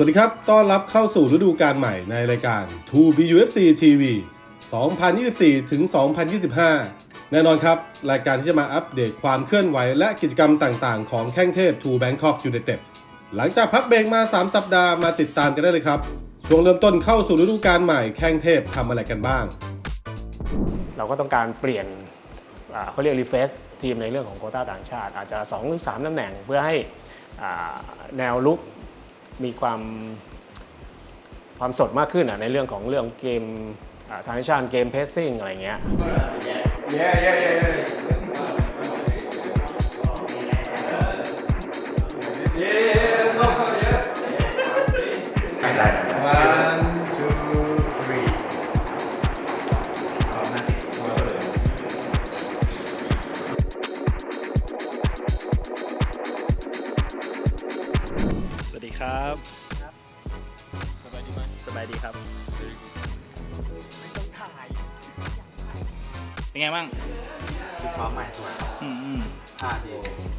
สวัสดีครับ ต้อนรับเข้าสู่ฤดูกาลใหม่ในรายการ 2 BUFC TV 2024 ถึง 2025 แน่นอนครับ รายการที่จะมาอัปเดตความเคลื่อนไหวและกิจกรรมต่างๆ ของแข้งเทพ 2 Bangkok United หลังจากพักเบรกมา 3 สัปดาห์มาติดตามกันได้เลยครับ ช่วงเริ่มต้นเข้าสู่ฤดูกาลใหม่แข้งเทพทำอะไรกันบ้าง เราก็ต้องการเปลี่ยนเขาเรียกรีเฟซทีมในเรื่องของโคต้าต่างชาติ อาจจะ2หรือ3ตำแหน่งเพื่อให้แนวลุก มีความความสดมากขึ้นอะในเรื่องของเรื่องเกมทางชาติเกมเพสซิ่งอะไรเงี้ย One, two,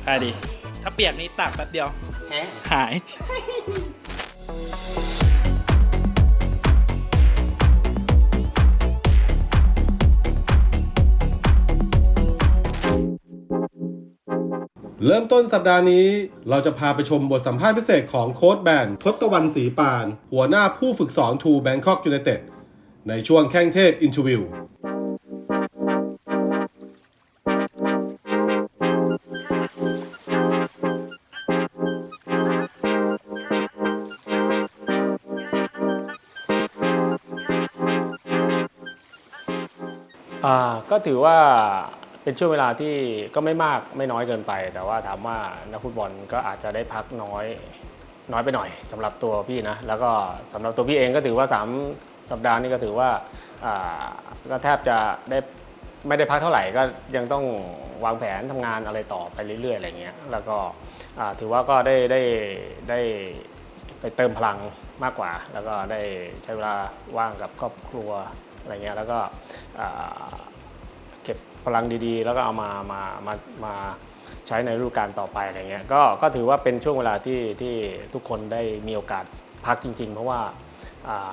ได้ดีถ้าเปียกนี่ตากแป๊บเดียวแห้งหาย เริ่มต้นสัปดาห์นี้ เราจะพาไปชมบทสัมภาษณ์พิเศษของโค้ชแบนทศตวรรณศรีปาน หัวหน้าผู้ฝึกสอนทูแบงคอกยู n นเต็ดในช่วงแข้งเทพอินทวิว อ่าก็ถือว่าเป็นช่วงเวลาที่ก็ไม่มากไม่น้อยเกินไป แต่ว่าถามว่านักฟุตบอลก็อาจจะได้พักน้อยน้อยไปหน่อยสำหรับตัวพี่นะแล้วก็สำหรับตัวพี่เองก็ถือว่า 3 สัปดาห์นี้ก็ถือว่าก็แทบจะได้ไม่ได้พักเท่าไหร่ก็ยังต้องวางแผนทำงานอะไรต่อไปเรื่อยๆอะไรเงี้ยแล้วก็ถือว่าก็ได้ได้ได้ไปเติมพลังมากกว่า แล้วก็ได้ใช้เวลาว่างกับครอบครัว อะไรเงี้ยแล้วก็เก็บพลังดีๆ แล้วก็เอามามามามาใช้ในฤดูกาลต่อไปอะไรเงี้ยก็ก็ถือว่าเป็นช่วงเวลาที่ที่ทุกคนได้มีโอกาสพักจริง ๆ เพราะว่า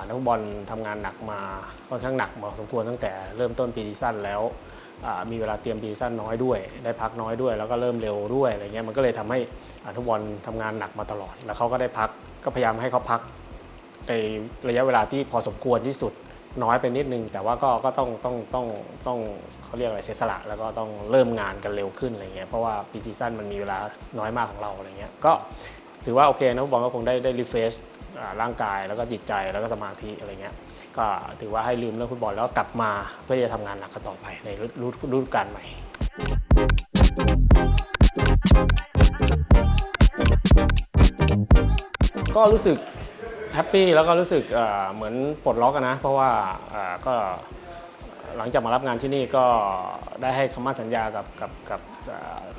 นักฟุตบอลทำงานหนักมาค่อนข้างหนักพอสมควรตั้งแต่เริ่มต้นปีซีซั่นแล้วมีเวลาเตรียมปีซีซั่นน้อยด้วย ได้พักน้อยด้วย แล้วก็เริ่มเร็วด้วยอะไรเงี้ยมันก็เลยทำให้ทุกบอลทำงานหนักมาตลอด แล้วเขาก็ได้พักก็พยายามให้เขาพักในระยะเวลาที่พอสมควรที่สุด น้อยไปนิดนึง แต่ว่าก็ก็ต้องต้องต้องต้องเขาเรียกอะไรเสียสละแล้วก็ต้องเริ่มงานกันเร็วขึ้นอะไรเงี้ยเพราะว่าปีซีซั่นมันมีเวลาน้อยมากของเราอะไรเงี้ยก็ถือว่าโอเคนักฟุตบอลก็คงได้ได้รีเฟรชร่างกายแล้วก็จิตใจแล้วก็สมาธิอะไรเงี้ยก็ถือว่าให้ลืมเรื่องฟุตบอลแล้วกลับมาเพื่อจะทำงานหนักกันต่อไปในฤดูฤดูกาลใหม่ ก็รู้สึก แฮปปี้แล้วก็รู้สึกเหมือนปลดล็อกนะ เพราะว่าก็หลังจากมารับงานที่นี่ก็ได้ให้คำมั่นสัญญากับกับกับ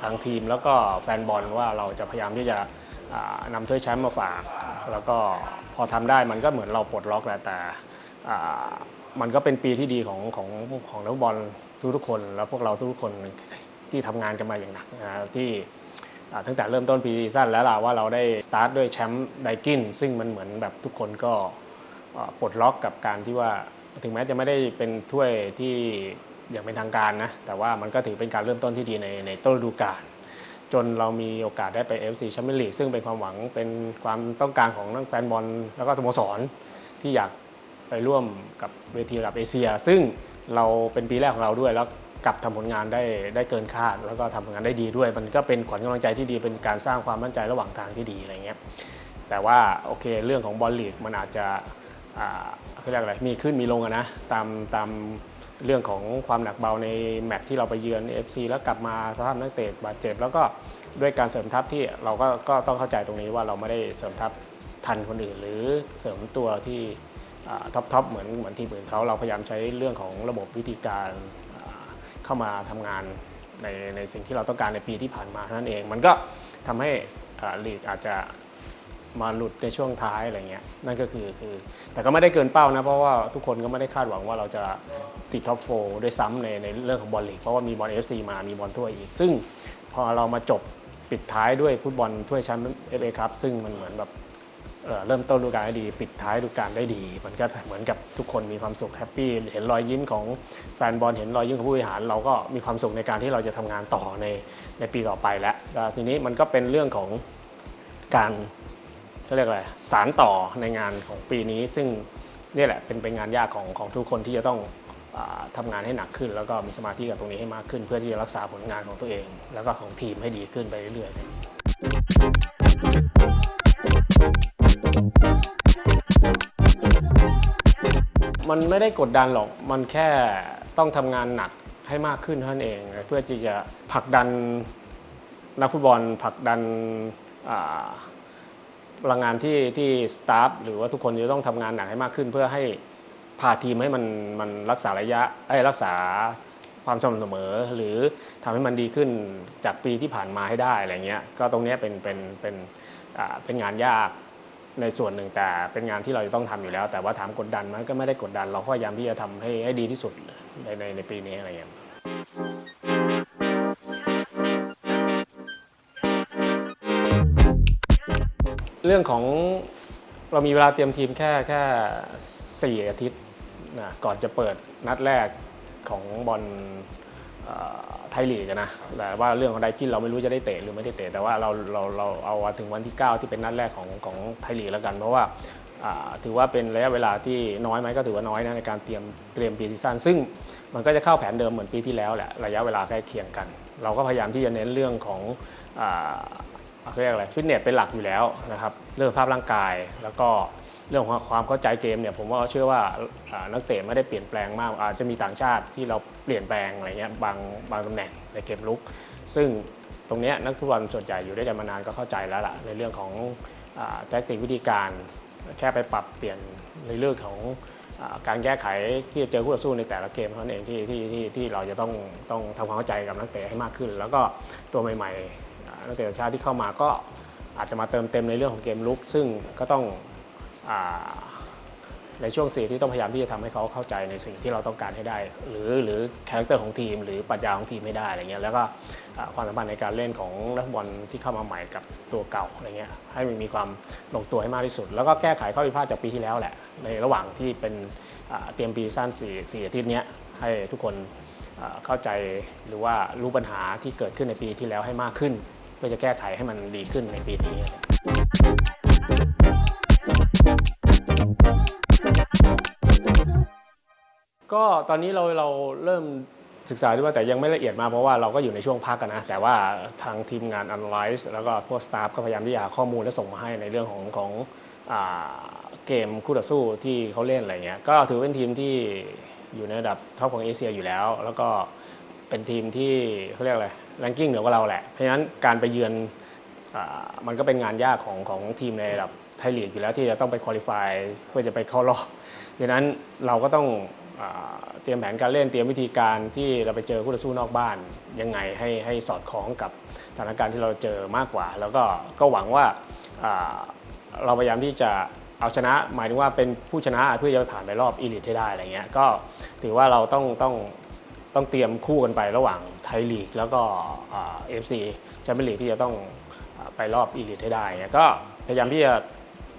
ทางทีม แล้วก็แฟนบอลว่าเราจะพยายามที่จะนำถ้วยแชมป์มาฝาก แล้วก็พอทำได้มันก็เหมือนเราปลดล็อกแหละแต่มันก็เป็นปีที่ดีของของของนักบอลทุกๆคน แล้วพวกเราทุกๆคนที่ทำงานกันมาอย่างหนักที่ ตั้งแต่เริ่มต้นปีซีซั่นแล้วล่ะว่าเราได้สตาร์ทด้วยแชมป์ไดกินซึ่งมันเหมือนแบบทุกคนก็ปลดล็อกกับการที่ว่าถึงแม้จะไม่ได้เป็นถ้วยที่อย่างเป็นทางการนะ แต่ว่ามันก็ถือเป็นการเริ่มต้นที่ดีในในต้นฤดูกาลจนเรามีโอกาสได้ไป FC แชมเปี้ยนลีกซึ่งเป็นความหวังเป็นความต้องการของนักแฟนบอลแล้วก็สโมสรที่อยากไปร่วมกับเวทีระดับเอเชีย ซึ่งเราเป็นปีแรกของเราด้วยแล้ว กลับทำผลงานได้ได้เกินคาด แล้วก็ทำผลงานได้ดีด้วย มันก็เป็นขวัญกำลังใจที่ดีเป็นการสร้างความมั่นใจระหว่างทางที่ดีอะไรเงี้ยแต่ว่าโอเคเรื่องของบอลลีกมันอาจจะเขาเรียกอะไรมีขึ้นมีลงอะนะตามตามเรื่องของความหนักเบาในแมตช์ที่เราไปเยือน FC แล้วกลับมาสภาพนักเตะบาดเจ็บ แล้วก็ด้วยการเสริมทัพที่เราก็ก็ต้องเข้าใจตรงนี้ว่าเราไม่ได้เสริมทัพทันคนอื่น หรือเสริมตัวที่ท็อปทอปเหมือนเหมือนทีมอื่นเขาเราพยายามใช้เรื่องของระบบวิธีการ เข้ามาทำงานในในสิ่งที่เราต้องการในปีที่ผ่านมานั่นเอง มันก็ทำให้ลีกอาจจะมาหลุดในช่วงท้ายอะไรเงี้ยนั่นก็คือคือ แต่ก็ไม่ได้เกินเป้านะ เพราะว่าทุกคนก็ไม่ได้คาดหวังว่าเราจะติดท็อปโฟด้วยซ้ำในในเรื่องของบอลลีกเพราะว่ามีบอลเอฟซีมามีบอลถ้วยอีก ซึ่งพอเรามาจบปิดท้ายด้วยฟุตบอลถ้วยแชมป์เอฟเอคัพซึ่งมันเหมือนแบบ เเริ่มต้นฤดูกาลได้ดี ปิดท้ายฤดูกาลได้ดี มันก็เหมือนกับทุกคนมีความสุขแฮปปี้เห็นรอยยิ้มของแฟนบอลเห็นรอยยิ้มของผู้บริหาร เราก็มีความสุขในการที่เราจะทำงานต่อในในปีต่อไปแล้วทีนี้มันก็เป็นเรื่องของการเขาเรียกอะไรสารต่อในงานของปีนี้ ซึ่งนี่แหละเป็นเป็นงานยากของของทุกคนที่จะต้องอาทำงานให้หนักขึ้น แล้วก็มีสมาธิกับตรงนี้ให้มากขึ้น เพื่อที่จะรักษาผลงานของตัวเอง แล้วก็ของทีมให้ดีขึ้นไปเรื่อยๆ มันไม่ได้กดดันหรอก มันแค่ต้องทำงานหนักให้มากขึ้นเท่านั้นเอง เพื่อที่จะผลักดันนักฟุตบอลผลักดันพลังงานที่ที่สตาฟหรือว่าทุกคนจะต้องทำงานหนักให้มากขึ้น เพื่อให้พาทีมให้มันมันรักษาระยะไอ้รักษาความสม่ำเสมอ หรือทำให้มันดีขึ้นจากปีที่ผ่านมาให้ได้อะไรเงี้ยก็ตรงนี้เป็นเป็นเป็นเป็นงานยาก ในส่วนหนึ่งแต่เป็นงานที่เราจะต้องทำอยู่แล้ว แต่ว่าถามกดดันมันก็ไม่ได้กดดัน เราพยายามที่จะทำให้ให้ดีที่สุดในในในปีนี้อะไรอย่างเงี้ยเรื่องของเรามีเวลาเตรียมทีมแค่แค่สี่อาทิตย์นะก่อนจะเปิดนัดแรกของบอล ไทยลีกนะแต่ว่าเรื่องของไดกินเราไม่รู้จะได้เตะหรือไม่ได้เตะแต่ว่าเราเราเราเอาถึงวันที่ 9 ที่เป็นนัดแรกของของไทยลีกแล้วกัน เพราะว่าถือว่าเป็นระยะเวลาที่น้อยไหมก็ถือว่าน้อยนะในการเตรียมเตรียมปีซีซั่นซึ่งมันก็จะเข้าแผนเดิมเหมือนปีที่แล้วแหละระยะเวลาใกล้เคียงกัน เราก็พยายามที่จะเน้นเรื่องของอ่าเรียกอะไรฟิตเนสเป็นหลักอยู่แล้วนะครับเรื่องภาพร่างกายแล้วก็ เรื่องของความเข้าใจเกมเนี่ยผมว่าเชื่อว่านักเตะไม่ได้เปลี่ยนแปลงมากอาจจะมีต่างชาติที่เราเปลี่ยนแปลงอะไรเงี้ยบางบางตำแหน่งในเกมลุก ซึ่งตรงนี้นักฟุตบอลส่วนใหญ่อยู่ด้วยกันมานานก็เข้าใจแล้วล่ะในเรื่องของแทคติกวิธีการแค่ไปปรับเปลี่ยนในเรื่องของอการแก้ไขที่จะเจอคู่ต่อสู้ในแต่ละเกมเท่านั้นเองที่ที่ที่ที่เราจะต้องต้องทำความเข้าใจกับนักเตะให้มากขึ้น แล้วก็ตัวใหม่ๆนักเตะต่างชาติที่เข้ามาก็อาจจะมาเติมเต็มในเรื่องของเกมลุก ซึ่งก็ต้อง ในช่วงสี่ที่ต้องพยายามที่จะทำให้เขาเข้าใจในสิ่งที่เราต้องการให้ได้ หรือหรือคาแรคเตอร์ของทีม หรือปรัชญาของทีมไม่ได้อะไรเงี้ยแล้วก็ความสัมพันธ์ในการเล่นของนักบอลที่เข้ามาใหม่กับตัวเก่าอะไรเงี้ยให้มันมีความลงตัวให้มากที่สุด แล้วก็แก้ไขข้อผิดพลาดจากปีที่แล้วแหละ ในระหว่างที่เป็นเตรียมปีสั้นสี่สี่อาทิตย์เนี้ยให้ทุกคนเข้าใจหรือว่ารู้ปัญหาที่เกิดขึ้นในปีที่แล้วให้มากขึ้นเพื่อจะแก้ไขให้มันดีขึ้นในปีนี้ ก็ตอนนี้เราเราเริ่มศึกษาด้วยว่าแต่ยังไม่ละเอียดมากเพราะว่าเราก็อยู่ในช่วงพักกันนะ แต่ว่าทางทีมงาน analyze แล้วก็พวกสตาฟก็พยายามที่จะหาข้อมูลและส่งมาให้ในเรื่องของของอเกมคู่ต่อสู้ที่เขาเล่นอะไรเงี้ยก็ถือเป็นทีมที่อยู่ในระดับท็อปของเอเชียอยู่แล้ว แล้วก็เป็นทีมที่เขาเรียกอะไรแรงกิ้งเหนือกว่าเราแหละ เพราะฉะนั้นการไปเยือนอมันก็เป็นงานยากของของทีมในระดับไทยลีกอยู่แล้วที่จะต้องไปคุริฟายเพื่อจะไปเข้ารอบดังนั้นเราก็ต้อง เตรียมแผนการเล่นเตรียมวิธีการที่เราไปเจอคู่ต่อสู้นอกบ้าน ยังไงให้ให้สอดคล้องกับสถานการณ์ที่เราเจอมากกว่า แล้วก็ก็หวังว่าเราพยายามที่จะเอาชนะ หมายถึงว่าเป็นผู้ชนะเพื่อจะผ่านไปรอบอีลิทให้ได้อะไรเงี้ยก็ถือว่าเราต้องต้องต้องเตรียมคู่กันไประหว่างไทยลีกแล้วก็เอฟซีแชมเปี้ยนลีกที่จะต้องอไปรอบอีลิทให้ได้เนี่ยก็พยายามที่จะ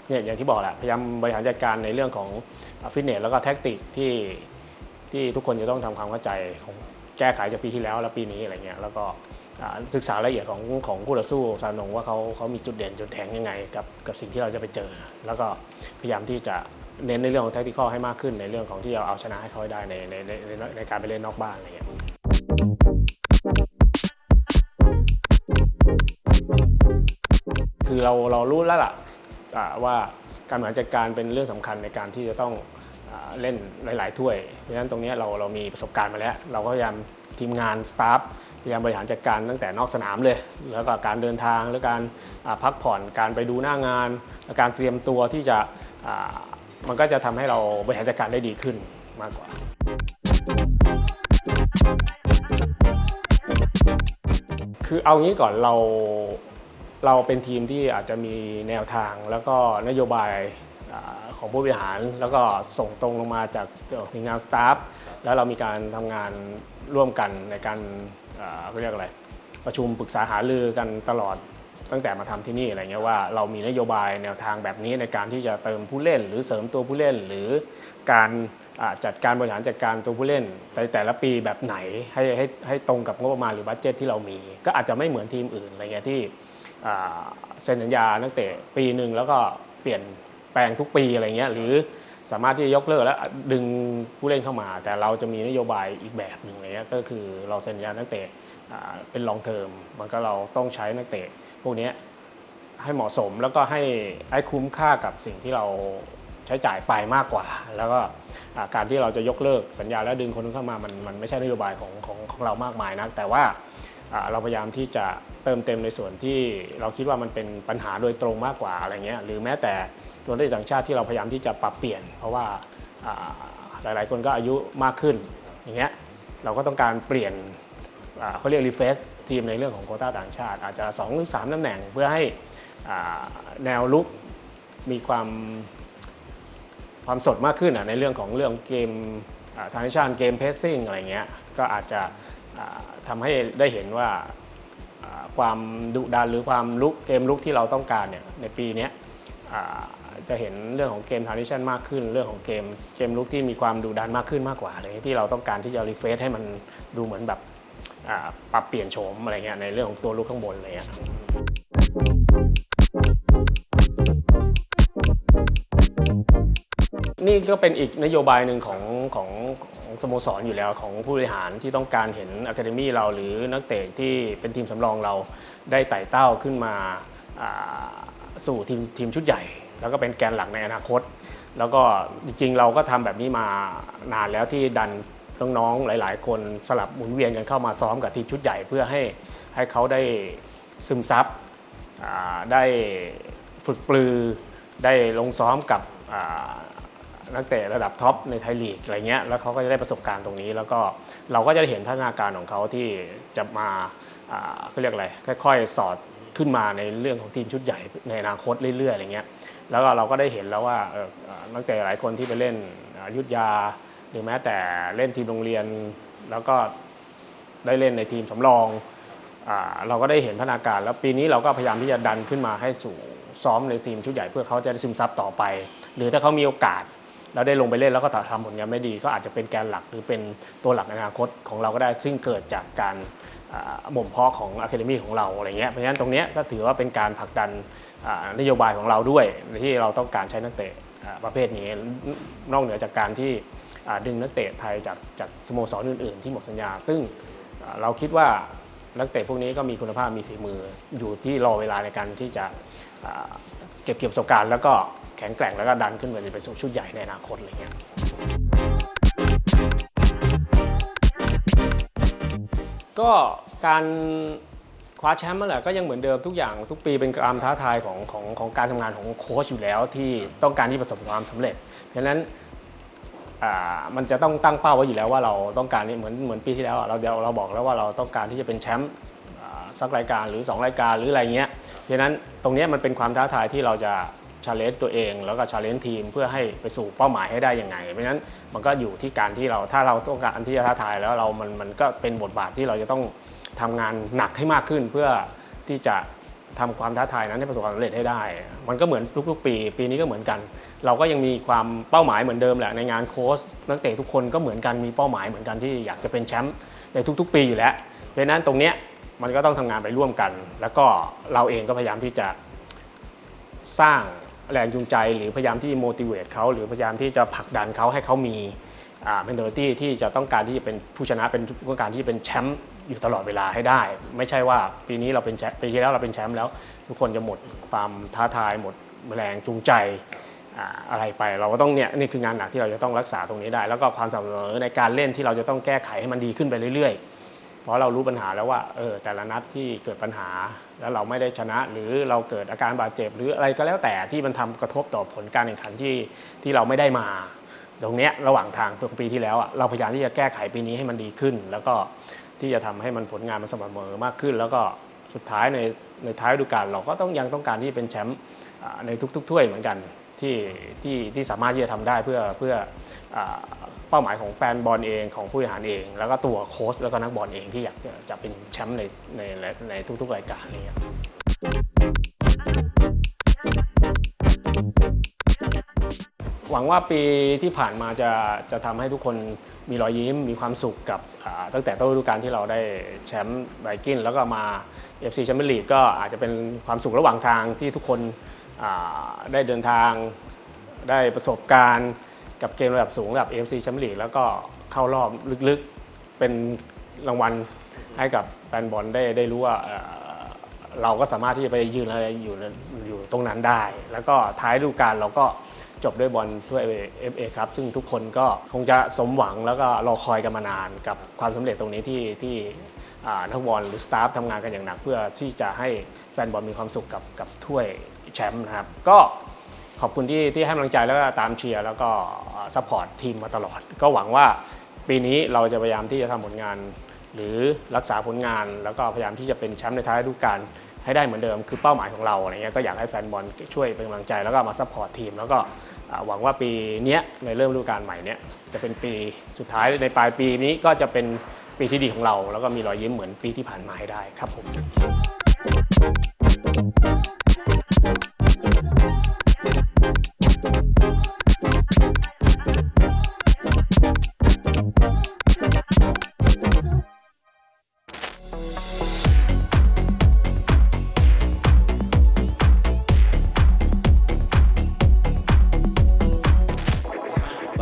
เนี่ยอย่างที่บอกแหละพยายามบริหารจัดการในเรื่องของฟิตเนสแล้วก็แท็กติกที่ ที่ทุกคนจะต้องทำความเข้าใจของแก้ไขจากปีที่แล้วและปีนี้อะไรเงี้ยแล้วก็ศึกษารายละเอียดของของคู่ต่อสู้ซานงว่าเขาเขามีจุดเด่นจุดแข็งยังไงกับกับสิ่งที่เราจะไปเจอ แล้วก็พยายามที่จะเน้นในเรื่องของแท็กติคอให้มากขึ้นในเรื่องของที่จะเอาชนะให้เขาได้ในในในในในการไปเล่นนอกบ้านอะไรเงี้ยคือเราเรารู้แล้วล่ะว่าการบริหารจัดการเป็นเรื่องสำคัญในการที่จะต้อง เล่นหลาย ๆ ถ้วย เพราะฉะนั้นตรงนี้เราเรามีประสบการณ์มาแล้ว เราก็พยายามทีมงานสตาฟพยายามบริหารจัดการตั้งแต่นอกสนามเลย แล้วก็การเดินทางหรือการพักผ่อนการไปดูหน้างานและการเตรียมตัวที่จะมันก็จะทำให้เราบริหารจัดการได้ดีขึ้นมากกว่าคือเอางี้ก่อนเราเราเป็นทีมที่อาจจะมีแนวทางแล้วก็นโยบาย ของผู้บริหาร แล้วก็ส่งตรงลงมาจากทีมงานสตาฟแล้วเรามีการทำงานร่วมกันในการเขาเรียกอะไร ประชุมปรึกษาหารือกันตลอดตั้งแต่มาทำที่นี่อะไรเงี้ยว่าเรามีนโยบายแนวทางแบบนี้ในการที่จะเติมผู้เล่น หรือเสริมตัวผู้เล่น หรือการจัดการบริหารจัดการตัวผู้เล่นในแต่ละปีแบบไหนให้ให้ให้ตรงกับงบประมาณหรือบัตเจตที่เรามี ก็อาจจะไม่เหมือนทีมอื่นอะไรเงี้ยที่เซ็นสัญญานักเตะปีหนึ่งแล้วก็เปลี่ยน แปลงทุกปีอะไรเงี้ยหรือสามารถที่จะยกเลิกแล้วดึงผู้เล่นเข้ามา แต่เราจะมีนโยบายอีกแบบหนึ่งอะไรเงี้ยก็คือเราเซ็นสัญญานักเตะเป็นลองเทอมมันก็เราต้องใช้นักเตะพวกนี้ให้เหมาะสมแล้วก็ให้ให้คุ้มค่ากับสิ่งที่เราใช้จ่ายไปมากกว่า แล้วก็การที่เราจะยกเลิกสัญญาแล้วดึงคนเข้ามามันมันไม่ใช่นโยบายของของของเรามากมายนะแต่ว่า เราพยายามที่จะเติมเต็มในส่วนที่เราคิดว่ามันเป็นปัญหาโดยตรงมากกว่าอะไรเงี้ยหรือแม้แต่ตัวเลขต่างชาติที่เราพยายามที่จะปรับเปลี่ยน เพราะว่าอ่าหลายๆ คนก็อายุมากขึ้นอย่างเงี้ยเราก็ต้องการเปลี่ยนเขาเรียกรีเฟซทีมในเรื่องของโคต้าต่างชาติ อาจจะ2หรือ3ตำแหน่งเพื่อให้แนวลุกมีความความสดมากขึ้นในเรื่องของเรื่องเกมทางชานเกมเพสซิ่งอะไรเงี้ยก็อาจจะ อ่าทำให้ได้เห็นว่าความดุดันหรือความลุกเกมลุกที่เราต้องการเนี่ยในปีนี้จะเห็นเรื่องของเกมทานิชันมากขึ้น เรื่องของเกมเกมลุกที่มีความดุดันมากขึ้นมากกว่าเลยที่เราต้องการที่จะรีเฟซให้มันดูเหมือนแบบปรับเปลี่ยนโฉมอะไรเงี้ยในเรื่องของตัวลูกข้างบนอะไรเงี้ยนี่ก็เป็นอีกนโยบายหนึ่งของของ สโมสรอยู่แล้วของผู้บริหารที่ต้องการเห็นอะคาเดมี่เราหรือนักเตะที่เป็นทีมสำรองเราได้ไต่เต้าขึ้นมาสู่ทีมทีมชุดใหญ่ แล้วก็เป็นแกนหลักในอนาคต แล้วก็จริงๆเราก็ทำแบบนี้มานานแล้วที่ดันน้องๆหลาย ๆ คนสลับหมุนเวียนกันเข้ามาซ้อมกับทีมชุดใหญ่เพื่อให้ให้เขาได้ซึมซับได้ฝึกปลือได้ลงซ้อมกับ นักเตะระดับท็อปในไทยลีกอะไรเงี้ยแล้วเขาก็จะได้ประสบการณ์ตรงนี้ แล้วก็เราก็จะเห็นพัฒนาการของเขาที่จะมาเขาเรียกอะไรค่อยๆ สอดขึ้นมาในเรื่องของทีมชุดใหญ่ในอนาคตเรื่อยๆอะไรเงี้ยแล้วก็เราก็ได้เห็นแล้วว่านักเตะหลายคนที่ไปเล่นยุทธยา หรือแม้แต่เล่นทีมโรงเรียน แล้วก็ได้เล่นในทีมสำรองอเราก็ได้เห็นพัฒนาการแล้วปีนี้เราก็พยายามที่จะดันขึ้นมาให้สู่ซ้อมในทีมชุดใหญ่เพื่อเขาจะได้ซึมซับต่อไป หรือถ้าเขามีโอกาส แล้วได้ลงไปเล่นแล้วก็ทำผลงานไม่ดี ก็อาจจะเป็นแกนหลักหรือเป็นตัวหลักในอนาคตของเราก็ได้ซึ่งเกิดจากการอ่าบ่มเพาะของอะคาเดมี่ของเราอะไรเงี้ยเพราะฉะนั้นตรงเนี้ยก็ถือว่าเป็นการผลักดันนโยบายของเราด้วยที่เราต้องการใช้นักเตะประเภทนี้นอกเหนือจากการที่ดึงนักเตะไทยจากจากสโมสรอื่น ๆ ที่หมดสัญญา ซึ่งเราคิดว่านักเตะพวกนี้ก็มีคุณภาพมีฝีมืออยู่ที่รอเวลาในการที่จะเก็บเกี่ยวประสบการณ์ แล้วก็ แข็งแกร่งแล้วก็ดันขึ้นไปสู่ชุดใหญ่ในอนาคตอะไรเงี้ยก็การคว้าแชมป์นั่นแหละก็ยังเหมือนเดิมทุกอย่างทุกปีเป็นการท้าทายของของของการทำงานของโค้ชอยู่แล้วที่ต้องการที่ประสบความสำเร็จเพราะฉะนั้นอ่ามันจะต้องตั้งเป้าไว้อยู่แล้วว่าเราต้องการนี่เหมือนเหมือนปีที่แล้วเราเดียวเราบอกแล้วว่าเราต้องการที่จะเป็นแชมป์อ่าสักรายการหรือ 2 รายการหรืออะไรเงี้ยเพราะฉะนั้นตรงนี้มันเป็นความท้าทายที่เราจะ ชาเลนจ์ตัวเอง แล้วก็ชาเลนจ์ทีมเพื่อให้ไปสู่เป้าหมายให้ได้ยังไง เพราะฉะนั้นมันก็อยู่ที่การที่เราถ้าเราต้องการที่จะท้าทายแล้วเรามันมันก็เป็นบทบาทที่เราจะต้องทำงานหนักให้มากขึ้นเพื่อที่จะทำความท้าทายนั้นให้ประสบความสำเร็จให้ได้ มันก็เหมือนทุกๆ ปี ปีนี้ก็เหมือนกัน เราก็ยังมีความเป้าหมายเหมือนเดิมแหละในงานโค้ชนักเตะทุกคนก็เหมือนกันมีเป้าหมายเหมือนกันที่อยากจะเป็นแชมป์ในทุก ๆ ปีอยู่แล้ว เพราะฉะนั้นตรงเนี้ยมันก็ต้องทำงานไปร่วมกัน แล้วก็เราเองก็พยายามที่จะสร้าง แรงจูงใจ หรือพยายามที่ motivate เขาหรือพยายามที่จะผลักดันเขาให้เขามีอ่า mentality ที่จะต้องการที่จะเป็นผู้ชนะเป็นต้องการที่จะเป็นแชมป์อยู่ตลอดเวลาให้ได้ ไม่ใช่ว่าปีนี้เราเป็นแชมป์ปีที่แล้วเราเป็นแชมป์แล้ว ทุกคนจะหมดความท้าทายหมดแรงจูงใจอ่าอะไรไปเราก็ต้องเนี่ยนี่คืองานหนักที่เราจะต้องรักษาตรงนี้ได้ แล้วก็ความสม่ำเสมอในการเล่นที่เราจะต้องแก้ไขให้มันดีขึ้นไปเรื่อยๆ ราะเรารู้ปัญหาแล้วว่าเออแต่ละนัดที่เกิดปัญหา แล้วเราไม่ได้ชนะ หรือเราเกิดอาการบาดเจ็บ หรืออะไรก็แล้วแต่ที่มันทำกระทบต่อผลการแข่งขันที่ที่เราไม่ได้มา ตรงเนี้ยระหว่างทางปีที่แล้วอะเราพยายามที่จะแก้ไขปีนี้ให้มันดีขึ้น แล้วก็ที่จะทำให้มันผลงานมันสม่ำเสมอมากขึ้น แล้วก็สุดท้ายในในท้ายฤดูกาลเราก็ต้องยังต้องการที่จะเป็นแชมป์ในทุกๆถ้วยเหมือนกัน ที่ที่ที่สามารถที่จะทำได้เพื่อเพื่อเป้าหมายของแฟนบอลเองของผู้บริหารเอง แล้วก็ตัวโค้ชแล้วก็นักบอลเองที่อยากจะเป็นแชมป์ในในในทุก ๆ รายการอะไรเงี้หวังว่าปีที่ผ่านมาจะจะทำให้ทุกคนมีรอยยิ้มมีความสุขกับตั้งแต่ต้นฤดูกาลที่เราได้แชมป์ไบกินแล้วก็มา FC แชมเปี้ยนลีกก็อาจจะเป็นความสุขระหว่างทางที่ทุกคน ได้เดินทางได้ประสบการณ์กับเกมระดับสูงระดับ AFC แชมเปี้ยนลีกแล้วก็เข้ารอบลึกๆเป็นรางวัลให้กับแฟนบอลได้ได้รู้ว่าเราก็สามารถที่จะไปยืนอะไรอยู่อยู่ตรงนั้นได้ แล้วก็ท้ายฤดูกาลเราก็ จบด้วยบอลถ้วย FA ครับซึ่งทุกคนก็คงจะสมหวังแล้วก็รอคอยกันมานานกับความสำเร็จตรงนี้ที่ที่นักบอลหรือสตาฟทำงานกันอย่างหนัก เพื่อที่จะให้แฟนบอลมีความสุขกับกับถ้วยแชมป์นะครับ ก็ขอบคุณที่ที่ให้กำลังใจแล้วก็ตามเชียร์แล้วก็ซัพพอร์ตทีมมาตลอด ก็หวังว่าปีนี้เราจะพยายามที่จะทำผลงาน หรือรักษาผลงาน แล้วก็พยายามที่จะเป็นแชมป์ในท้ายฤดูกาล ให้ได้เหมือนเดิมคือเป้าหมายของเราอะไรเงี้ยก็อยากให้แฟนบอลช่วยเป็นกำลังใจแล้วก็มาซัพพอร์ตทีม แล้วก็หวังว่าปีเนี้ยในเริ่มฤดูกาลใหม่เนี้ยจะเป็นปีสุดท้ายในปลายปีนี้ก็จะเป็นปีที่ดีของเรา แล้วก็มีรอยยิ้มเหมือนปีที่ผ่านมาให้ได้ครับผม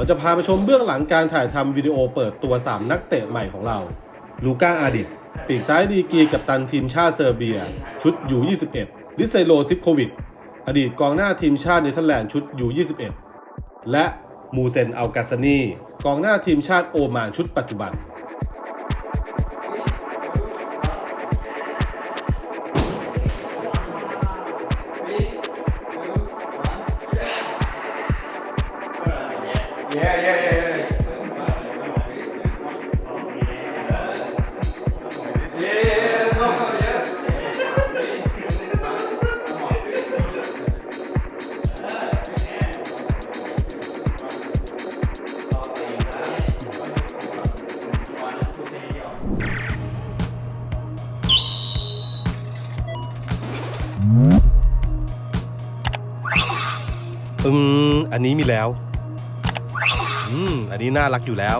จะพาไปชมเบื้องหลังการถ่ายทำวิดีโอเปิดตัว 3 นักเตะใหม่ของเรา ลูก้าอาดิส ปีกซ้ายดีกีกับตันทีมชาติเซอร์เบีย ชุดยู21ลิเซโลซิปโควิด อดีตกองหน้าทีมชาติเนเธอร์แลนด์ชุดยู21และมูเซนอัลกาซานีกองหน้าทีมชาติโอมานชุดปัจจุบัน อันนี้มีแล้ว อืม อันนี้น่ารักอยู่แล้ว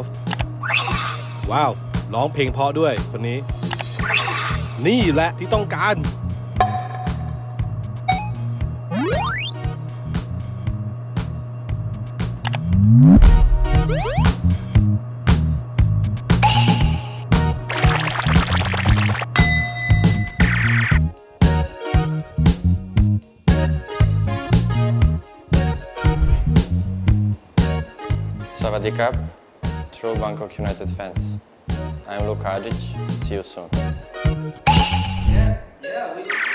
ว้าว ร้องเพลงเพราะด้วยคนนี้ นี่แหละที่ต้องการ Krab, true Bangkok United fans. I'm Luka Adic. See you soon. Shoot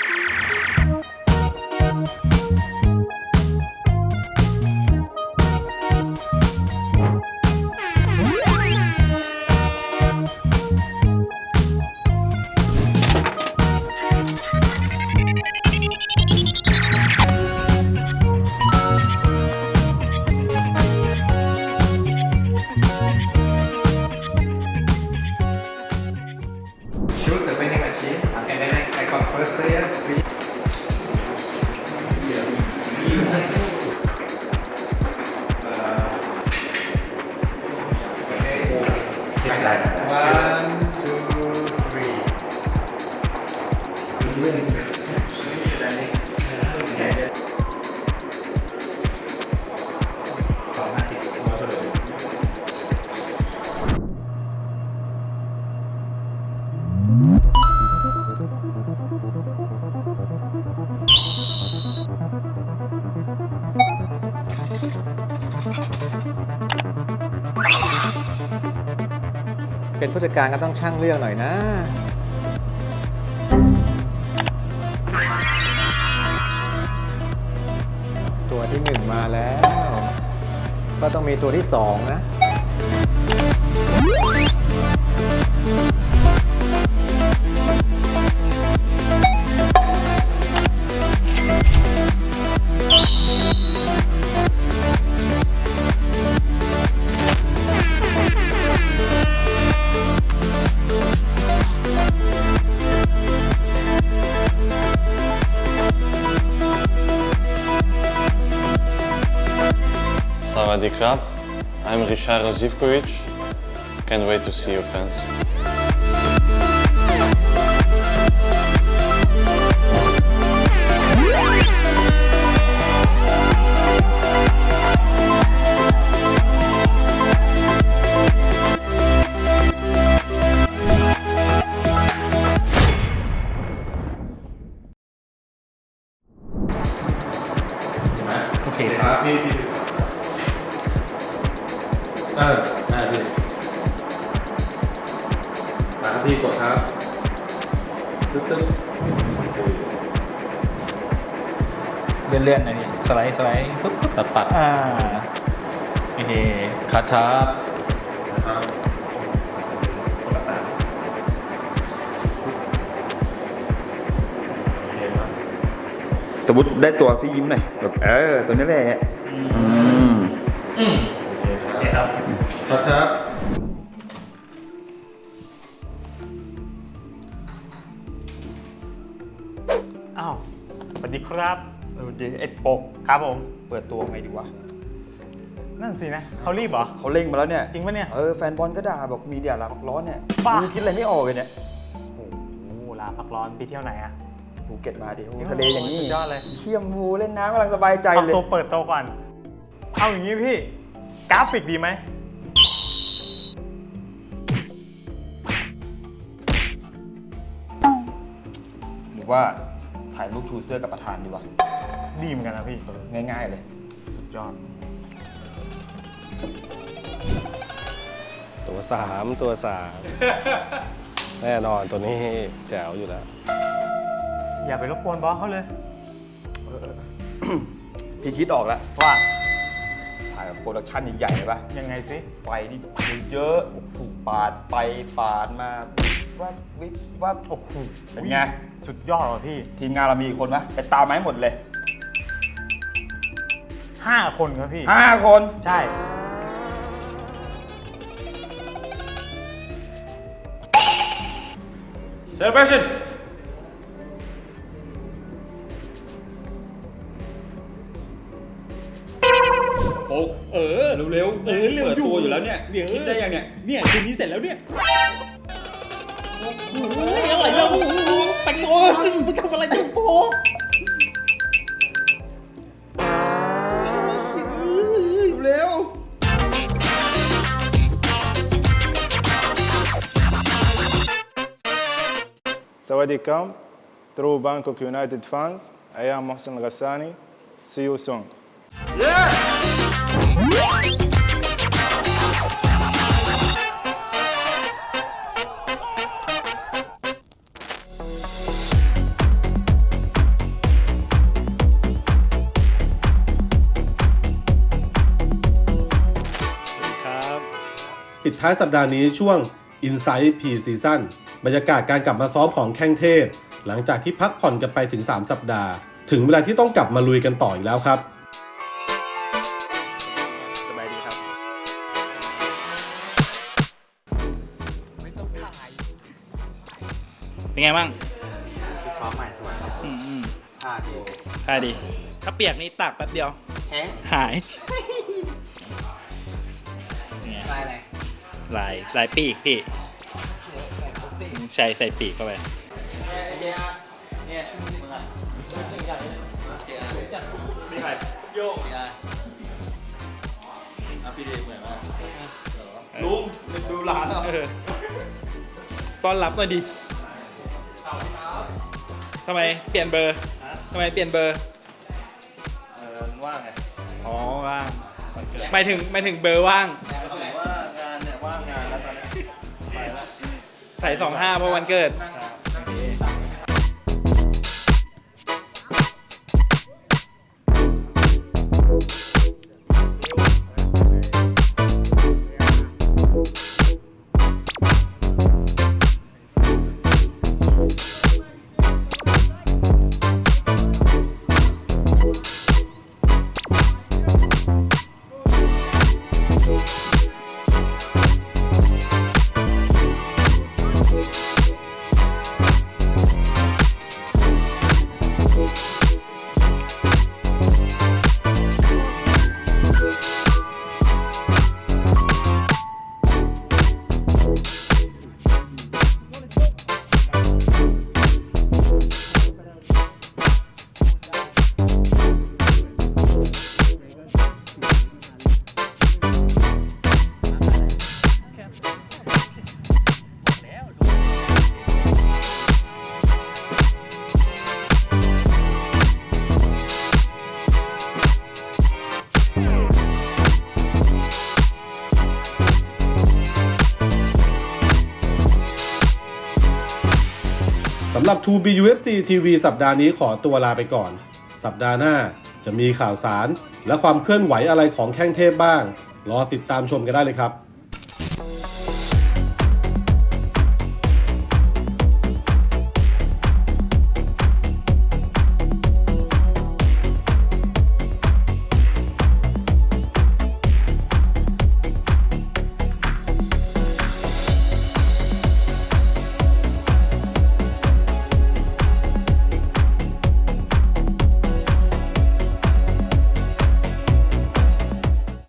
เป็นผู้จัดการก็ต้องช่างเลือกหน่อยนะ มาแล้ว ก็ต้องมีตัวที่สองนะ I'm Richard Zivkovic. Can't wait to see you fans. เออได้พี่มาครับพี่กดครับตึ๊ดตึ๊ดเลื่อนๆหนะนี่สไลด์สไลด์ปุ๊บปุ๊บตัดตัดอ่าโอเคคัดครับครับโอเคครับสมมติได้ตัวพี่ยิ้มหน่อยแบบเออตัวนี้แหละอืมโอเคครับ ครับครับ อ้าวสวัสดีครับเออเดี๋ยวไอ้ปกครับผม เปิดตัวไงดีวะ นั่นสินะเขารีบเหรอ เขาเร่งมาแล้วเนี่ย จริงปะเนี่ย เออแฟนบอลก็ด่าบอกมีเดียลาพักร้อนเนี่ยบ้ากูคิดอะไรไม่ออกเลยเนี่ยโอ้โหลาพักร้อนไปเที่ยวไหนอะ ภูเก็ตมาดิโอ้โอ้ทะเลอย่างนี้สุดยอดเลยเชี่ยมวูเล่นน้ำกำลังสบายใจเอาเลย ตัวเปิดโตวก่อน เอาอย่างนี้พี่ กราฟิกดีไหม ว่าถ่ายรูปชูเสื้อกับประธานดีวะดีเหมือนกันนะพี่เออง่ายๆเลย สุดยอด ตัวสามตัวสามแน่นอนตัวนี้แจ๋วอยู่แล้ว อย่าไปรบกวนบอสเขาเลย พี่คิดออกแล้ว ว่าถ่ายแบบโปรดักชั่นใหญ่ๆเลยปะยังไงสิไฟนี่เยอะๆโอ้โหปาดไปปาดมา วับวิบวับโอ้โหเป็นไง สุดยอดว่ะพี่ ทีมงานเรามีกี่คนวะไปตามมาให้หมดเลยห้าคนครับพี่ ห้าคนใช่ celebration โอ้เออ เร็วๆเออเร็วอยู่อยู่แล้วเนี่ยเดี๋ยวคิดได้ยังเนี่ย เนี่ยคืนนี้เสร็จแล้วเนี่ย โอ้ยอะไรแล้วโอ้โหแตงโมมึงทำอะไรแตงโมเร็ว Sawadee True Bangkok United fans. I am Mohsen Ghassani. See you soon. ปิ ท้ายสัปดาห์นี้ช่วง Insight P Season บรรยากาศการกลับมาซ้อมของแข้งเทพ หลังจากที่พักผ่อนกันไปถึง 3 สัปดาห์ ถึงเวลาที่ต้องกลับมาลุยกันต่ออีกแล้วครับสบายดีครับ เป็นไงบ้างซ้อมใหม่สวยครับอืมอืมท่าดีค่าดี ถ้าเปียกนี่ตากแป๊บเดียว แฮะหายเนี่ยได้เลย ลายลายปีกพี่ ใช่ใส่ปีกเข้าไปลุงดูร้านเหรอเออต้อนรับหน่อยดิทำไมเปลี่ยนเบอร์ทำไมเปลี่ยนเบอร์เออว่างไงอ๋อว่างหมายถึงหมายถึงเบอร์ว่าง ใส่สองห้าเพราะวันเกิด รับ 2BUFC TV สัปดาห์นี้ขอตัวลาไปก่อน สัปดาห์หน้าจะมีข่าวสาร และความเคลื่อนไหวอะไรของแข้งเทพบ้าง รอติดตามชมกันได้เลยครับ